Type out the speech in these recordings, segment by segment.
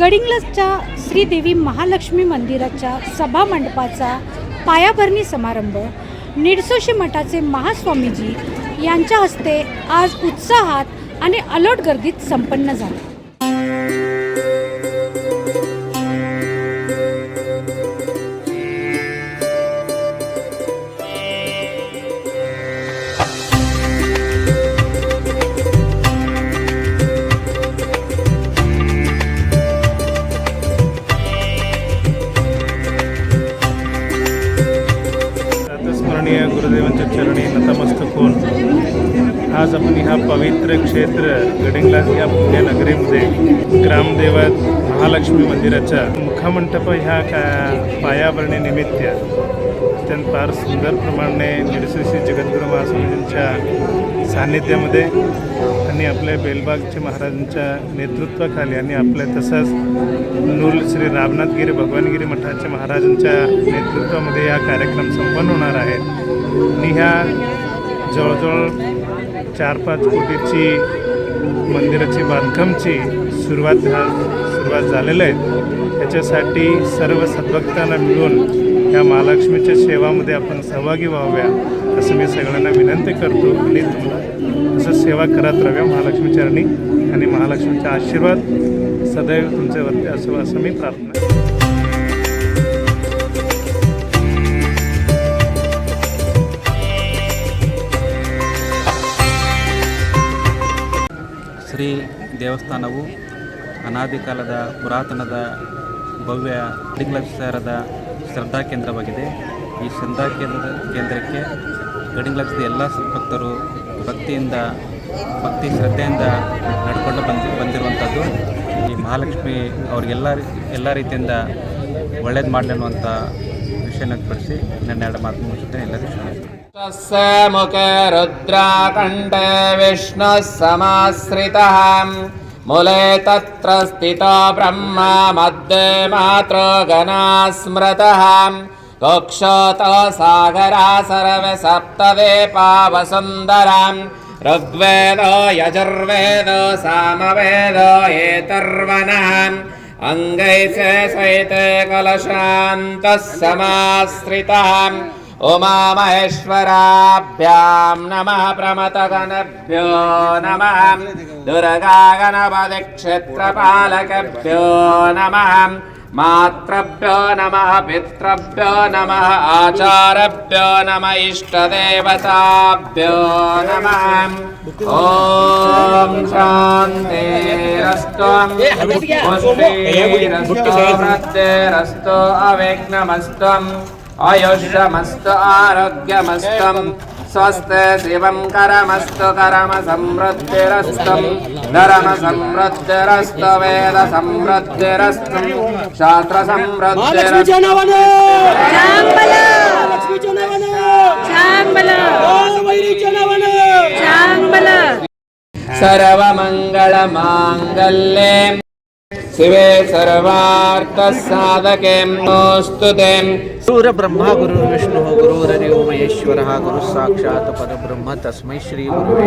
गडिंग्लजच्या श्रीदेवी महालक्ष्मी मंदिराच्या सभा मंडपाचा पायाभरणी समारंभ निडसोशी मठाचे महास्वामीजी यांच्या हस्ते आज उत्साहात आणि अलोट गर्दीत संपन्न झाला. देवांच्या गुरुदेवांच्या चरणी नतमस्तक होऊन आज आपण ह्या पवित्र क्षेत्र गडिंगलाज या पुण्यनगरीमध्ये ग्रामदेवत महालक्ष्मी मंदिराच्या मुखमंटप ह्या का पायाभरणीनिमित्त अत्यंत फार सुंदर प्रमाणे निडसोशी जगद्गुरू महास्वामींच्या सान्निध्यामध्ये आणि आपल्या बेलबागचे महाराजांच्या नेतृत्वाखाली आणि आपल्या तसंच नूल श्री रामनाथगिरी भगवानगिरी मठाच्या महाराजांच्या नेतृत्वामध्ये हा कार्यक्रम संपन्न होणार आहे. आणि ह्या जवळजवळ चार पाच कोटीची मंदिराची बांधकामची सुरुवात ह्या सुरुवात झालेलं आहे त्याच्यासाठी सर्व सद्भक्तांना मिळून ह्या महालक्ष्मीच्या सेवामध्ये आपण सहभागी व्हाव्या असं मी सगळ्यांना विनंती करतो आणि तुम्हाला असं सेवा करत राहाव्या महालक्ष्मी चरणी आणि महालक्ष्मीचा आशीर्वाद सदैव तुमच्यावरती असावा असं मी प्रार्थना ಶ್ರೀ ದೇವಸ್ಥಾನವು ಅನಾದಿ ಕಾಲದ ಪುರಾತನದ ಭವ್ಯ ಕಡಿಂಗ್ಲಕ್ಷರದ ಶ್ರದ್ಧಾ ಕೇಂದ್ರವಾಗಿದೆ. ಈ ಶ್ರದ್ಧಾ ಕೇಂದ್ರ ಕೇಂದ್ರಕ್ಕೆ ಗಡಿಂಗ್ಲಕ್ಷದ ಎಲ್ಲ ಭಕ್ತರು ಭಕ್ತಿಯಿಂದ, ಭಕ್ತಿ ಶ್ರದ್ಧೆಯಿಂದ ನಡ್ಕೊಂಡು ಬಂದು ಬಂದಿರುವಂಥದ್ದು ಈ ಮಹಾಲಕ್ಷ್ಮಿ ಅವ್ರಿಗೆಲ್ಲ ಎಲ್ಲ ರೀತಿಯಿಂದ ಒಳ್ಳೇದು ಮಾಡಲಿ ಅನ್ನುವಂಥ ವಿಷಯನಪಡಿಸಿ ನನ್ನೆರಡು ಮಾತು ಮುಗಿಸುತ್ತೆ ಎಲ್ಲರಿಗೂ ರುದ್ರ ರುದ್ರಾಖಂಡ ವಿಷ್ಣು ಸಮಾಶ್ರಿತ मूले तत्र स्थितो ब्रह्मा मध्ये मातृगणा स्मृतः कक्षोतो सागरा सर्वे सप्तवेपा वसुन्धराम् ऋग्वेदो यजुर्वेदो सामवेदो एतर्वणः अङ्गैसे सहिते कलशान्तः समाश्रितः उमामहेश्वराभ्यां नमः प्रमतगणभ्यो नमः। दुर्गागणपतिक्षेत्रपालकभ्यो नमः। मातृभ्यो नमः पितृभ्यो नमः आचारभ्यो नम इष्टदेवताभ्यो नमः। ॐ शान्तिरस्तु पुष्टिरस्तु वृद्धिरस्तु अविघ्नमस्तु। आयुष्यमस्तु आरोग्यमस्तु स्वस्ति शिवं करमस्तु करम समृद्धिरस्तु धर्म समृद्धिरस्तु वेद समृद्धिरस्तु शास्त्र समृद्धिरस्तु सर्वमङ्गलमाङ्गल्ये शिवे सर्वार्थसाधके नोऽस्तु ते गुरुर ब्रह्मा गुरुर विष्णु गुरुररिओ गुरु परब्रह्म तस्मै श्री गुरुवे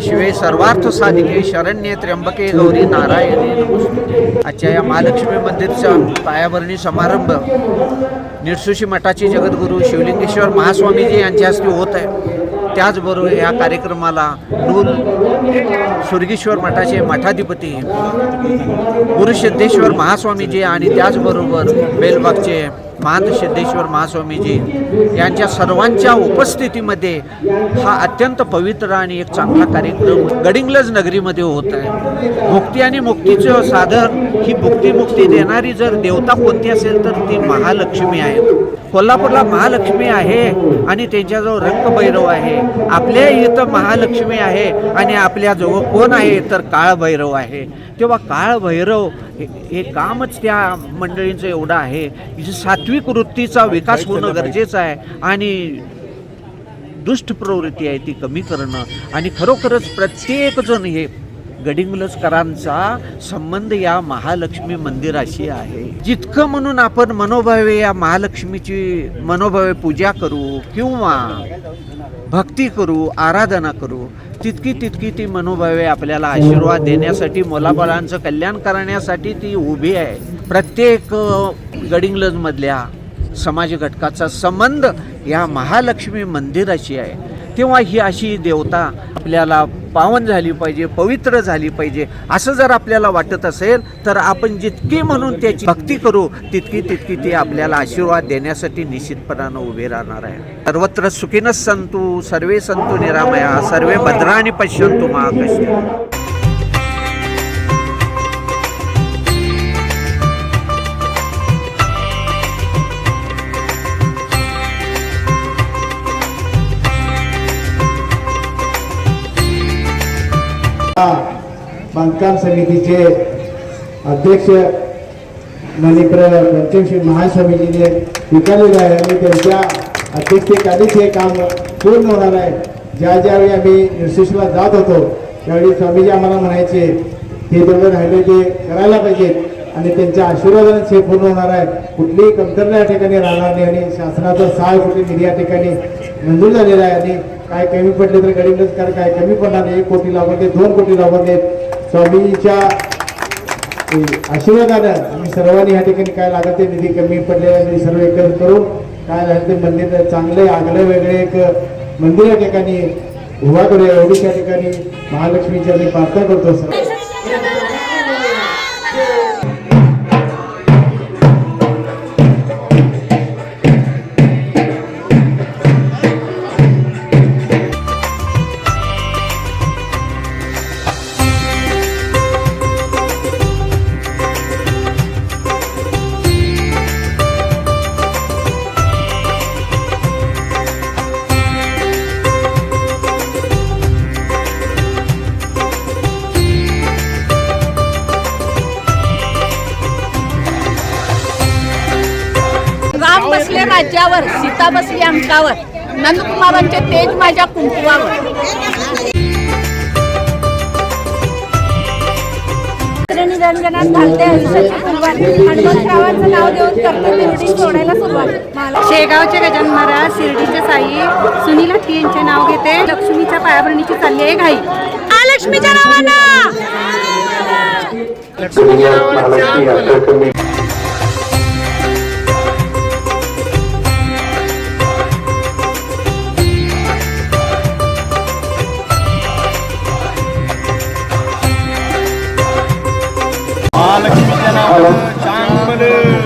शिवे सर्वार्थ साधिके शरण्ये त्र्यंबके गौरी नारायणे आजच्या या महालक्ष्मी मंदिरचा पायाभरणी समारंभ। निरसुशी मठाचे जगद्गुरू शिवलिंगेश्वर महास्वामीजी यांच्या हस्ते होत आहे। त्याचबरोबर या कार्यक्रमाला नूल सुरगीश्वर मठाचे मठाधिपती गुरुसिद्धेश्वर महास्वामीजी आणि त्याचबरोबर बेलबागचे महंत सिद्धेश्वर महास्वामीजी यांच्या सर्वांच्या उपस्थितीमध्ये हा अत्यंत पवित्र आणि एक चांगला कार्यक्रम गडिंग्लज नगरीमध्ये होत आहे. मुक्ती आणि मुक्तीचं साधन ही मुक्ती मुक्ती देणारी जर देवता कोणती असेल तर ती महालक्ष्मी आहे. कोल्हापूरला महालक्ष्मी आहे आणि त्यांच्याजवळ रंगभैरव आहे. आपल्या इथं महालक्ष्मी आहे आणि आपल्याजवळ कोण आहे तर काळभैरव आहे. तेव्हा काळभैरव हे कामच त्या मंडळींचं एवढं आहे. की सात्विक वृत्तीचा विकास होणं गरजेचं आहे आणि दुष्ट प्रवृत्ती आहे ती कमी करणं. आणि खरोखरच प्रत्येकजण हे गडिंग्लजकरांचा संबंध या महालक्ष्मी मंदिराशी आहे. जितकं म्हणून आपण मनोभावे या महालक्ष्मीची मनोभावे पूजा करू किंवा भक्ती करू आराधना करू तितकी तितकी ती मनोभावे आपल्याला आशीर्वाद देण्यासाठी मुलाबाळांचं कल्याण करण्यासाठी ती उभी आहे. प्रत्येक गडिंग्लजमधल्या समाज घटकाचा संबंध या महालक्ष्मी मंदिराशी आहे. तेव्हा ही अशी देवता आपल्याला पावन झाली पाहिजे पवित्र झाली पाहिजे असं जर आपल्याला वाटत असेल तर आपण जितकी म्हणून त्याची भक्ती करू तितकी तितकी ती आपल्याला आशीर्वाद देण्यासाठी निश्चितपणानं उभे राहणार आहे. सर्वत्र सुखीनच संतू सर्वे संतू निरामया सर्वे भद्राणी पश्यंतु महाकश्य बांधकाम समितीचे अध्यक्ष मणिप्र पंचमशी महास्वामीजीने स्वीकारलेलं आहे आणि त्यांच्या अध्यक्षतेखालीच हे काम पूर्ण होणार आहे. ज्या ज्यावेळी आम्ही निर्शिशला जात होतो त्यावेळी स्वामीजी आम्हाला म्हणायचे हे तेवढं राहिले ते करायला पाहिजेत. आणि त्यांच्या आशीर्वादाने हे पूर्ण होणार आहे. कुठलीही कमतरता या ठिकाणी राहणार नाही आणि शासनाचा सहा कोटी निधी या ठिकाणी मंजूर झालेला आहे आणि काय कमी पडले तर गरीब कारण काय कमी पडणार नाही एक कोटी लागून दोन कोटी लागून स्वामीच्या आशीर्वादानं आम्ही सर्वांनी या ठिकाणी काय लागत ते निधी कमी पडलेला निधी सर्व एकत्र करून काय झालं ते मंदिर चांगले आगले वेगळे एक मंदिर या ठिकाणी उभा करूया. एवढी या ठिकाणी महालक्ष्मीच्या आम्ही प्रार्थना करतो. सर राज्यावर सीता बसली अंकावर नंदकुमारांचे तेज माझ्या कुंकुवावर. निरंजनात घालते हनुमंतरावांचं नाव देऊन करते दिंडी सोडायला सुरुवात. शेगावचे गजानन महाराज शिर्डीचे साई सुनीला ठी यांचे नाव घेते. लक्ष्मीच्या पायाभरणीची चालली आहे घाई. लक्ष्मीच्या नावानं!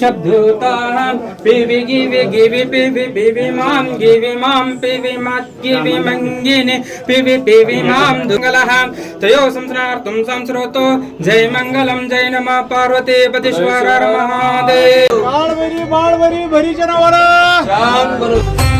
शब्दोताहं पिवि गिवि गिवि पिवि पिवि मां गिवि मां पिवि मत् गिवि मङ्गिनि पिवि पिवि मां दुङ्गलः। तयो संस्नार्तुं संस्रोतो जय मङ्गलं जय नमः पार्वती पतीश्वर महादेव। बाळवरी बाळवरी भरीच्या नावानं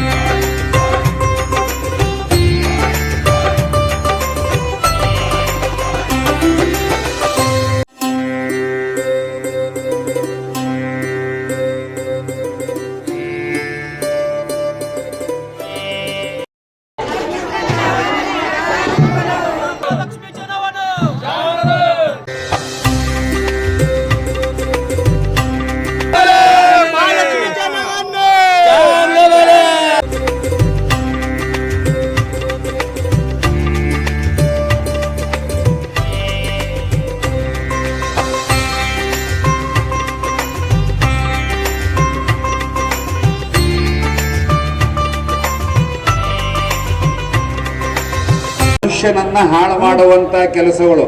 ಮನುಷ್ಯನನ್ನ ಹಾಳು ಮಾಡುವಂತ ಕೆಲಸಗಳು.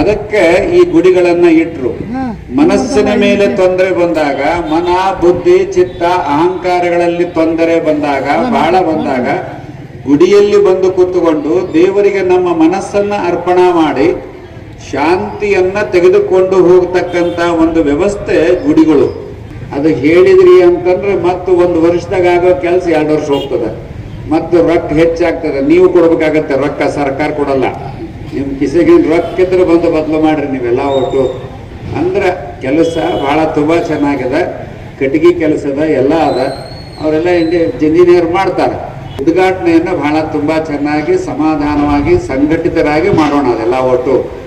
ಅದಕ್ಕೆ ಈ ಗುಡಿಗಳನ್ನ ಇಟ್ರು. ಮನಸ್ಸಿನ ಮೇಲೆ ತೊಂದರೆ ಬಂದಾಗ ಮನ ಬುದ್ಧಿ ಚಿತ್ತ ಅಹಂಕಾರಗಳಲ್ಲಿ ತೊಂದರೆ ಬಂದಾಗ ಬಾಳ ಬಂದಾಗ ಗುಡಿಯಲ್ಲಿ ಬಂದು ಕೂತುಕೊಂಡು ದೇವರಿಗೆ ನಮ್ಮ ಮನಸ್ಸನ್ನ ಅರ್ಪಣಾ ಮಾಡಿ ಶಾಂತಿಯನ್ನ ತೆಗೆದುಕೊಂಡು ಹೋಗ್ತಕ್ಕಂತ ಒಂದು ವ್ಯವಸ್ಥೆ ಗುಡಿಗಳು. ಅದು ಹೇಳಿದ್ರಿ ಅಂತಂದ್ರೆ ಮತ್ತು ಒಂದು ವರ್ಷದಾಗ ಆಗೋ ಕೆಲಸ ಎರಡು ವರ್ಷ ಹೋಗ್ತದೆ. ಮತ್ತು ರೊಕ್ಕ ಹೆಚ್ಚಾಗ್ತದೆ. ನೀವು ಕೊಡಬೇಕಾಗತ್ತೆ ರೊಕ್ಕ, ಸರ್ಕಾರ ಕೊಡಲ್ಲ. ನಿಮ್ಮ ಕಿಸೆಗೆ ರೊಕ್ಕ ಇದ್ರೆ ಬಂದು ಬದಲು ಮಾಡ್ರಿ ನೀವೆಲ್ಲ ಒಟ್ಟು. ಅಂದ್ರೆ ಕೆಲಸ ಬಹಳ ತುಂಬಾ ಚೆನ್ನಾಗಿದೆ. ಕಟ್ಟಿಗೆ ಕೆಲಸದ ಎಲ್ಲ ಅದ ಅವರೆಲ್ಲ ಇಂಜಿನಿಯರ್ ಮಾಡ್ತಾರೆ. ಉದ್ಘಾಟನೆಯನ್ನು ಬಹಳ ತುಂಬಾ ಚೆನ್ನಾಗಿ, ಸಮಾಧಾನವಾಗಿ, ಸಂಘಟಿತರಾಗಿ ಮಾಡೋಣ ಅದೆಲ್ಲ ಒಟ್ಟು.